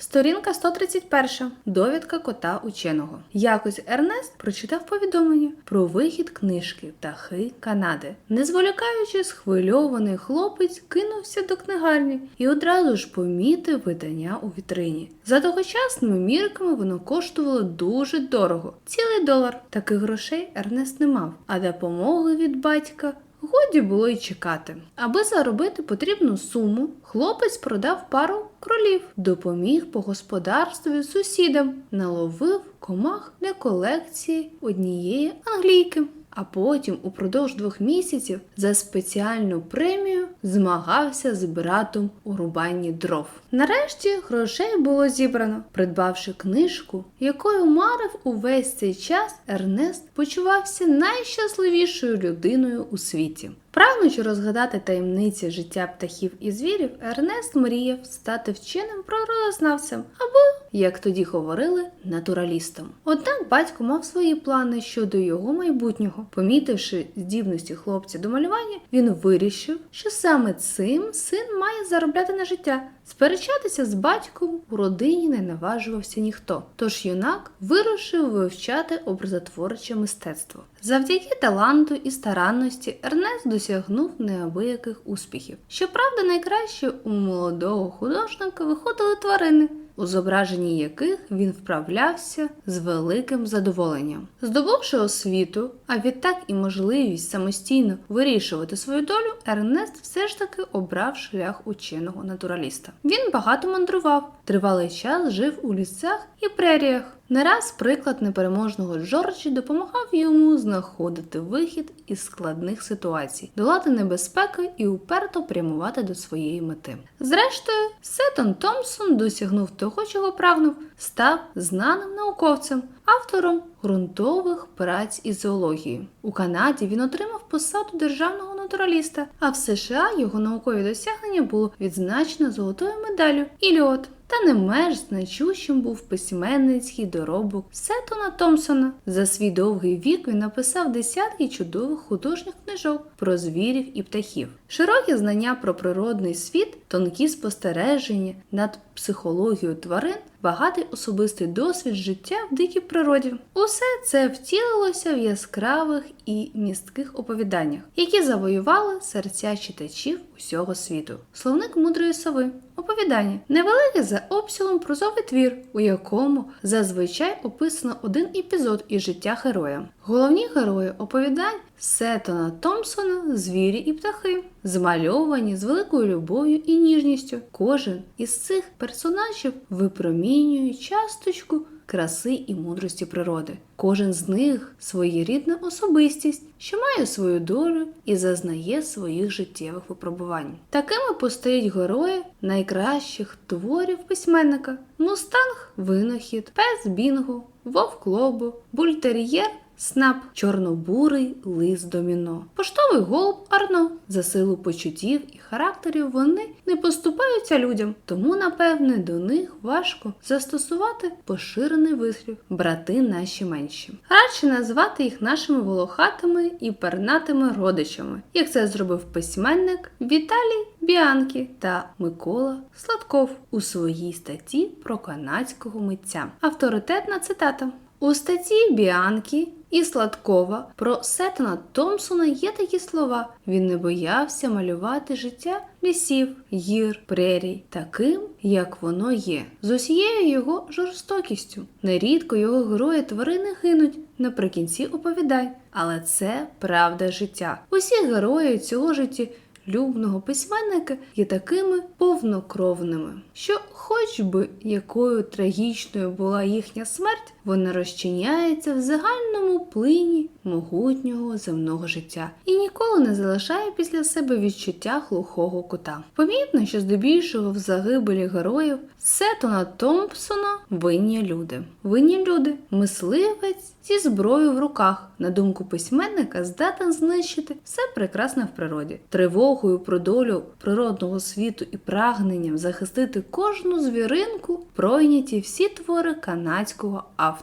Сторінка 131. Довідка кота ученого. Якось Ернест прочитав повідомлення про вихід книжки Птахи Канади. Не зволікаючи, схвильований хлопець кинувся до книгарні і одразу ж помітив видання у вітрині. За тогочасними мірками воно коштувало дуже дорого цілий долар. Таких грошей Ернест не мав, а допомоги від батька Годі було й чекати. Аби заробити потрібну суму, хлопець продав пару кролів, допоміг по господарстві сусідам, наловив комах для колекції однієї англійки. А потім, упродовж двох місяців, за спеціальну премію змагався з братом у рубанні дров. Нарешті грошей було зібрано. Придбавши книжку, якою марив увесь цей час, Ернест почувався найщасливішою людиною у світі. Прагнучи розгадати таємниці життя птахів і звірів, Ернест мріяв стати вченим природознавцем або, як тоді говорили, натуралістом. Однак батько мав свої плани щодо його майбутнього. Помітивши здібності хлопця до малювання, він вирішив, що саме цим син має заробляти на життя. Сперечатися з батьком у родині не наважувався ніхто. Тож юнак вирушив вивчати образотворче мистецтво. Завдяки таланту і старанності Ернест досягнув неабияких успіхів. Щоправда, найкраще у молодого художника виходили тварини, у зображенні яких він вправлявся з великим задоволенням. Здобувши освіту, а відтак і можливість самостійно вирішувати свою долю, Ернест все ж таки обрав шлях ученого натураліста. Він багато мандрував, тривалий час жив у лісах і преріях. Не раз приклад непереможного Джорджі допомагав йому знаходити вихід із складних ситуацій, долати небезпеки і уперто прямувати до своєї мети. Зрештою, Сеттон Томпсон досягнув того, чого прагнув, став знаним науковцем, автором ґрунтових праць із зоології. У Канаді він отримав посаду державного натураліста, а в США його наукові досягнення було відзначено золотою медаллю Іліот. Та не менш значущим був письменницький доробок Сеттона Томпсона. За свій довгий вік він написав десятки чудових художніх книжок про звірів і птахів. Широкі знання про природний світ, тонкі спостереження над психологією тварин, багатий особистий досвід життя в дикій природі. Усе це втілилося в яскравих і містких оповіданнях, які завоювали серця читачів усього світу. Словник мудрої сови. Оповідання невелике за обсягом прозовий твір, у якому зазвичай описано один епізод із життя героя. Головні герої оповідань Сетона Томпсона звірі і птахи, змальовані з великою любов'ю і ніжністю. Кожен із цих персонажів випромінює часточку краси і мудрості природи. Кожен з них своєрідна особистість, що має свою долю і зазнає своїх життєвих випробувань. Такими постають герої найкращих творів письменника: Мустанг винахід, пес Бінго, Вовк Лобо, Бультер'єр Снап, чорнобурий лис доміно, поштовий голуб Арно. За силу почуттів і характерів вони не поступаються людям, тому, напевне, до них важко застосувати поширений вислів брати наші менші. Радше назвати їх нашими волохатими і пернатими родичами, як це зробив письменник Віталій Біанкі та Микола Сладков у своїй статті про канадського митця. Авторитетна цитата. У статті Біанкі і Сладкова про Сеттона Томпсона є такі слова: він не боявся малювати життя лісів, гір, прерій, таким, як воно є, з усією його жорстокістю. Нерідко його герої тварини гинуть наприкінці оповідань, але це правда життя. Усі герої цього життя. Любного письменника є такими повнокровними, що, хоч би якою трагічною була їхня смерть, вона розчиняється в загальному плині могутнього земного життя і ніколи не залишає після себе відчуття глухого кота. Помітно, що здебільшого в загибелі героїв Сеттона Томпсона винні люди. Винні люди, мисливець зі зброєю в руках, на думку письменника, здатен знищити все прекрасне в природі, тривогою про долю природного світу і прагненням захистити кожну звіринку, пройняті всі твори канадського автора.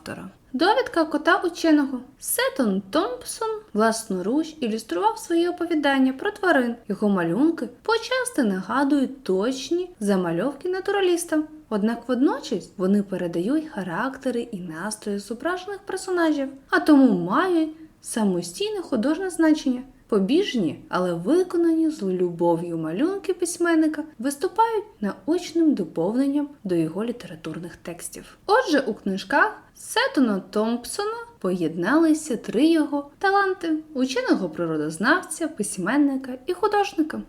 Довідка кота ученого Сеттон Томпсон власноруч ілюстрував свої оповідання про тварин. Його малюнки почасти нагадують точні замальовки натураліста. Однак водночас вони передають характери і настрої зображених персонажів, а тому мають самостійне художнє значення. Побіжні, але виконані з любов'ю малюнки письменника виступають наочним доповненням до його літературних текстів. Отже, у книжках Сеттона Томпсона поєдналися три його таланти ученого природознавця, письменника і художника.